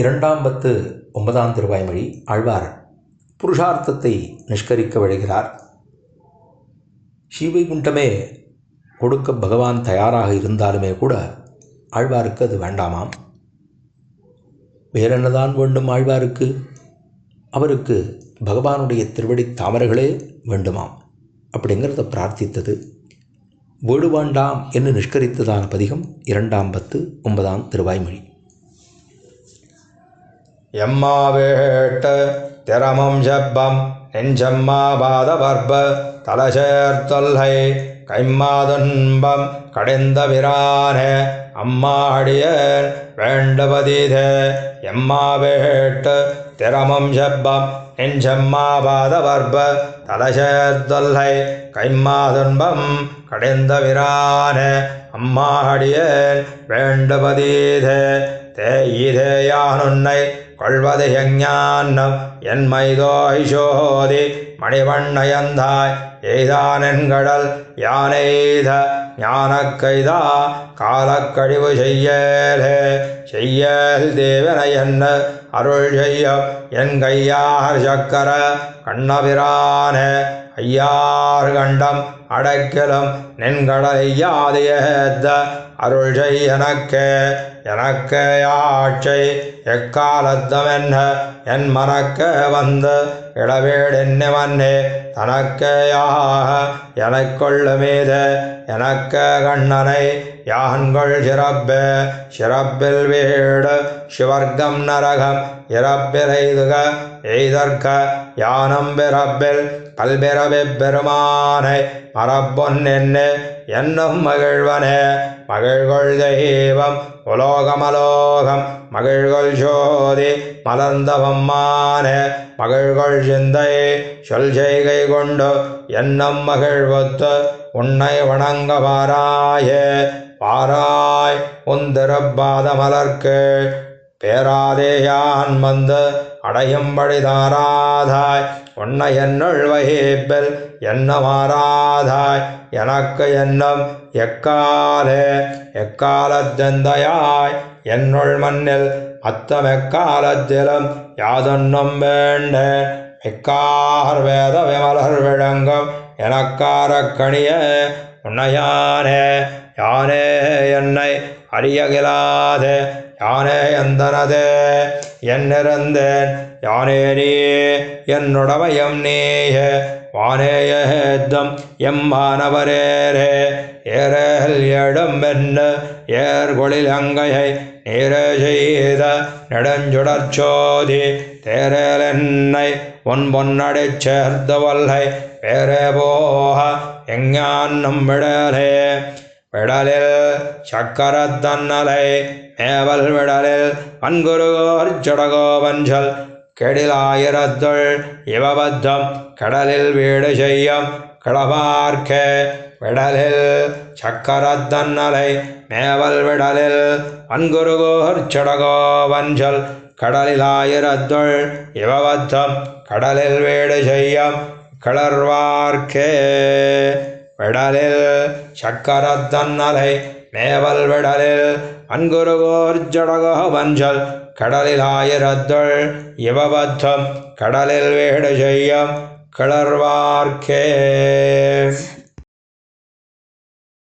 இரண்டாம் பத்து ஒன்பதாம் திருவாய்மொழி ஆழ்வார் புருஷார்த்தத்தை நிஷ்கரிக்க விழுகிறார். ஸ்ரீவைகுண்டமே கொடுக்க பகவான் தயாராக இருந்தாலுமே கூட ஆழ்வாருக்கு அது வேண்டாமாம். வேறென்னதான் வேண்டும் ஆழ்வாருக்கு? அவருக்கு பகவானுடைய திருவடி தாமரைகளே வேண்டுமாம் அப்படிங்கிறத பிரார்த்தித்தது. வேடு வேண்டாம் என்று நிஷ்கரித்ததான பதிகம் இரண்டாம் பத்து ஒன்பதாம் திருவாய்மொழி. எம்மாவேட்ட திறமம் செப்பம் நெஞ்சம்மா பாதவர்ப தலசேர்த்தொல்லை கைம்மாதுன்பம் கடைந்த விரான அம்மாடியன் வேண்டபதிதே எம்மாவேட்டு திறமம் செப்பம் நெஞ்சம்மா பாதவர்ப தலசேர்த்தொல்லை கைம்மாதுன்பம் கடைந்த விரான அம்மாடியன் வேண்டபதீதே தேயிதேயானுன்னை கொள்வது எஞ்ஞானம் என் மைதோய்சோதி மணிவண்ணயந்தாய். எய்தானென்கடல் யானெய்த ஞானக்கைதா காலக்கழிவு செய்யலே செய்யல் தேவன என்ன அருள் செய்ய என் கையார் சக்கர கண்ணபிரான ஐயார் கண்டம் அடைக்கலும். நின்கடலையாதியேத்த அருள் செய்யனக்கே எனக்கே ஆட்சை எக்காலத்தமென்ன என் மனக்க வந்து இளவேடென்ன மன்னே தனக்கேயாக எனக்கொள்ள மீது எனக்க கண்ணனை யான்கள் சிறப்பு சிறப்பில் வீடு சிவர்க்கம் நரகம் இறப்பிலைதுக எய்தற்க யானம் பிறப்பில் கல்பிறவி பெருமானை மரப்பொன் என்ன என்னும் மகிழ்வனே. மகிழ்கொள் தெய்வம் உலோகமலோகம். மகிழ்கொள் ஜோதி மலர்ந்தவம்மானே மகிழ்கொள் சிந்தை சொல் செய்கை கொண்டு என்னும் மகிழ்வத்து உன்னை வணங்க வாராயே வாராய் உந்திருப்பாத மலர்க்கு பேராதேயான் வந்து அடையும்படி தாராதாய். உன்னை என்னுள் வகிப்பில் என்ன மாறாதாய் எனக்கு என்னும் எக்காலே? எக்காலத்தெந்தையாய்? என்னுள் மண்ணில் அத்தமெக்காலத்திலும் யாதொன்னும் வேண்டேன் மிக்கார் வேத விமலர் விளங்கும் எனக்கார கணிய உன்னையானே யானே என்னை அறியகிலாதே? யானே எந்தனதே என்னிருந்தேன் யானே நீ என்னுடமையம் நீயே. வானேயேத்தம் எம்மானவரேரே ஏரேல் எடும் என்ன ஏர்கொழில் அங்கையை நீரே செய்த நெடுஞ்சுடற்சோதி தேரேல் என்னை உன் பொன்னடை சேர்ந்த வல்லை வேறே போக எங்கான் நம்மிடலே விடலில் சக்கரத்தன்னலை மேவல் விடலில் வன்குருகோர் சடகோவஞ்சல் கெடிலாயிரத்துள் இவபத்தம் கடலில் வீடு செய்யும் கிளபார்க்கே. விடலில் சக்கரத்தன்னலை மேவல் விடலில் வன்குருகோர் சடகோவஞ்சல் கடலிலாயிரத்துள் இவபத்தம் கடலில் வீடு செய்யும் கிளர்வார்க்கே. விடலில் சக்கரத்தன்னலை மேவல் விடலில் அன்குருகோர் ஜடகோ வஞ்சல் கடலில் ஆயிரத்துள் இவபத்தம் கடலில் வேடு செய்யும் கிளர்வார்க்கே.